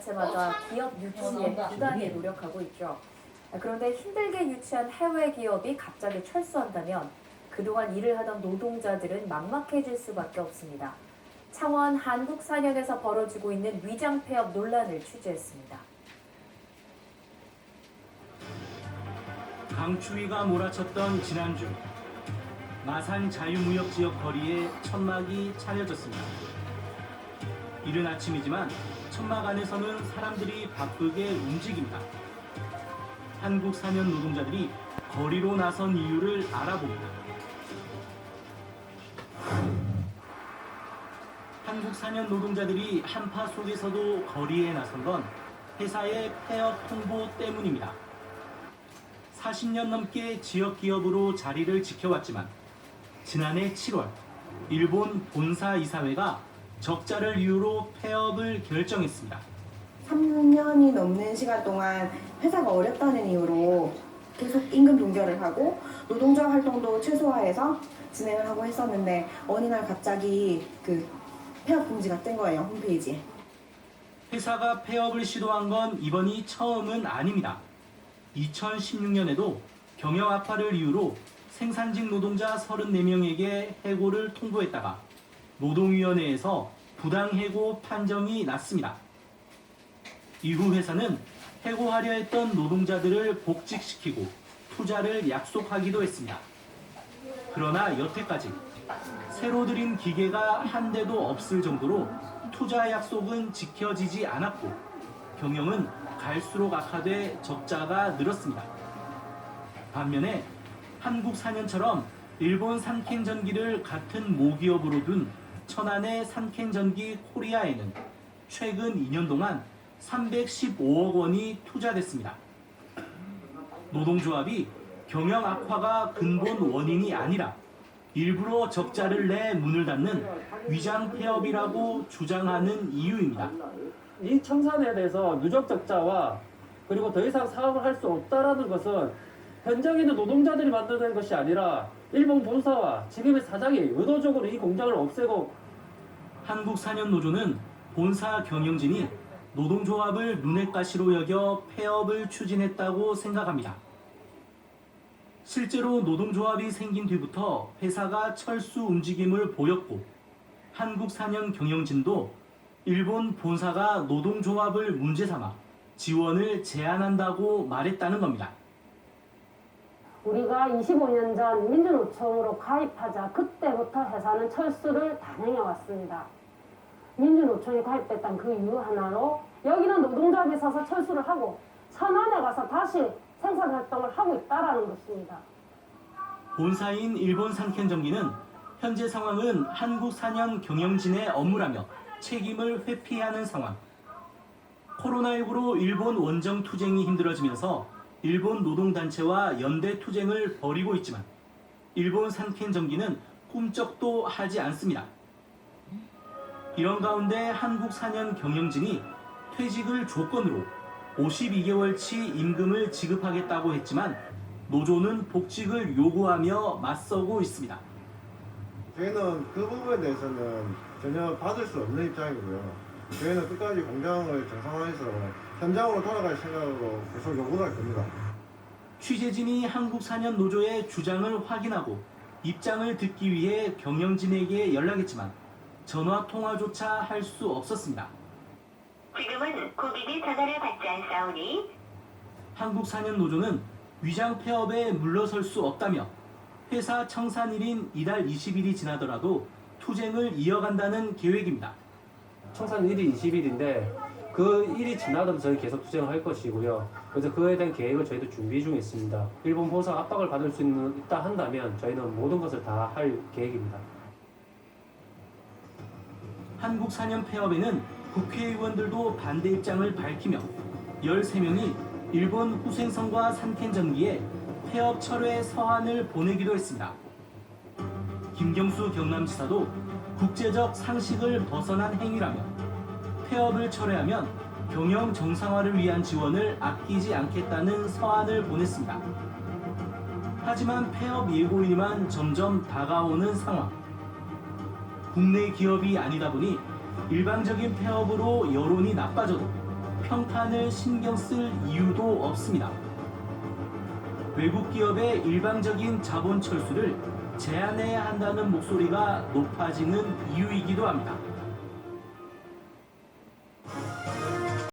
노동단체마다 기업 유치에 부단히 노력하고 있죠. 아, 그런데 힘들게 유치한 해외 기업이 갑자기 철수한다면 그동안 일을 하던 노동자들은 막막해질 수밖에 없습니다. 창원 한국산역에서 벌어지고 있는 위장 폐업 논란을 취재했습니다. 강추위가 몰아쳤던 지난주 마산 자유무역지역 거리에 천막이 차려졌습니다. 이른 아침이지만 천막 안에서는 사람들이 바쁘게 움직입니다. 한국 사년 노동자들이 거리로 나선 이유를 알아봅니다. 한국 사년 노동자들이 한파 속에서도 거리에 나선 건 회사의 폐업 홍보 때문입니다. 40년 넘게 지역 기업으로 자리를 지켜왔지만 지난해 7월 일본 본사 이사회가 적자를 이유로 폐업을 결정했습니다. 3년이 넘는 시간 동안 회사가 어렵다는 이유로 계속 임금 동결을 하고 노동조합 활동도 최소화해서 진행을 하고 했었는데 어느 날 갑자기 그 폐업 공지가 뜬 거예요 홈페이지에. 회사가 폐업을 시도한 건 이번이 처음은 아닙니다. 2016년에도 경영 악화를 이유로 생산직 노동자 34명에게 해고를 통보했다가 노동위원회에서 부당해고 판정이 났습니다. 이후 회사는 해고하려 했던 노동자들을 복직시키고 투자를 약속하기도 했습니다. 그러나 여태까지 새로 들인 기계가 한 대도 없을 정도로 투자 약속은 지켜지지 않았고 경영은 갈수록 악화돼 적자가 늘었습니다. 반면에 한국 사년처럼 일본 산켄전기를 같은 모기업으로 둔 천안의 산켄전기 코리아에는 최근 2년 동안 315억 원이 투자됐습니다. 노동조합이 경영 악화가 근본 원인이 아니라 일부러 적자를 내 문을 닫는 위장 폐업이라고 주장하는 이유입니다. 이 청산에 대해서 누적 적자와 그리고 더 이상 사업을 할 수 없다라는 것은 현장에 있는 노동자들이 만드는 것이 아니라 일본 본사와 지금의 사장이 의도적으로 이 공장을 없애고 한국사년노조는 본사 경영진이 노동조합을 눈엣 가시로 여겨 폐업을 추진했다고 생각합니다. 실제로 노동조합이 생긴 뒤부터 회사가 철수 움직임을 보였고 한국사년 경영진도 일본 본사가 노동조합을 문제 삼아 지원을 제한한다고 말했다는 겁니다. 우리가 25년 전 민주노총으로 가입하자 그때부터 회사는 철수를 단행해 왔습니다. 민주노총에 가입됐던 그 이유 하나로 여기는 노동조합이 서서 철수를 하고 천안에 가서 다시 생산 활동을 하고 있다라는 것입니다. 본사인 일본 산켄전기는 현재 상황은 한국 사년 경영진의 업무라며 책임을 회피하는 상황. 코로나19로 일본 원정 투쟁이 힘들어지면서 일본 노동단체와 연대 투쟁을 벌이고 있지만 일본 산켄 전기는 꿈쩍도 하지 않습니다. 이런 가운데 한국 사년 경영진이 퇴직을 조건으로 52개월치 임금을 지급하겠다고 했지만 노조는 복직을 요구하며 맞서고 있습니다. 저희는 그 부분에 대해서는 전혀 받을 수 없는 입장이고요. 저희는 끝까지 공장을 정상화해서 현장으로 돌아갈 생각으로 계속 요구를 할 겁니다. 취재진이 한국 사년 노조의 주장을 확인하고 입장을 듣기 위해 경영진에게 연락했지만 전화 통화조차 할 수 없었습니다. 지금은 고객의 전화를 받지 않사오니 한국 사년 노조는 위장 폐업에 물러설 수 없다며 회사 청산일인 이달 20일이 지나더라도 투쟁을 이어간다는 계획입니다. 청산 일이 20일인데 그 일이 지나도 저희 계속 투쟁을 할 것이고요. 그래서 그에 대한 계획을 저희도 준비 중에 있습니다. 일본 본사 압박을 받을 수 있는, 있다 한다면 저희는 모든 것을 다 할 계획입니다. 한국 사년 폐업에는 국회의원들도 반대 입장을 밝히며 13명이 일본 후생성과 산켄전기에 폐업 철회 서한을 보내기도 했습니다. 김경수 경남지사도 국제적 상식을 벗어난 행위라며 폐업을 철회하면 경영 정상화를 위한 지원을 아끼지 않겠다는 서한을 보냈습니다. 하지만 폐업 예고일만 점점 다가오는 상황. 국내 기업이 아니다 보니 일방적인 폐업으로 여론이 나빠져도 평판을 신경 쓸 이유도 없습니다. 외국 기업의 일방적인 자본 철수를 제한해야 한다는 목소리가 높아지는 이유이기도 합니다.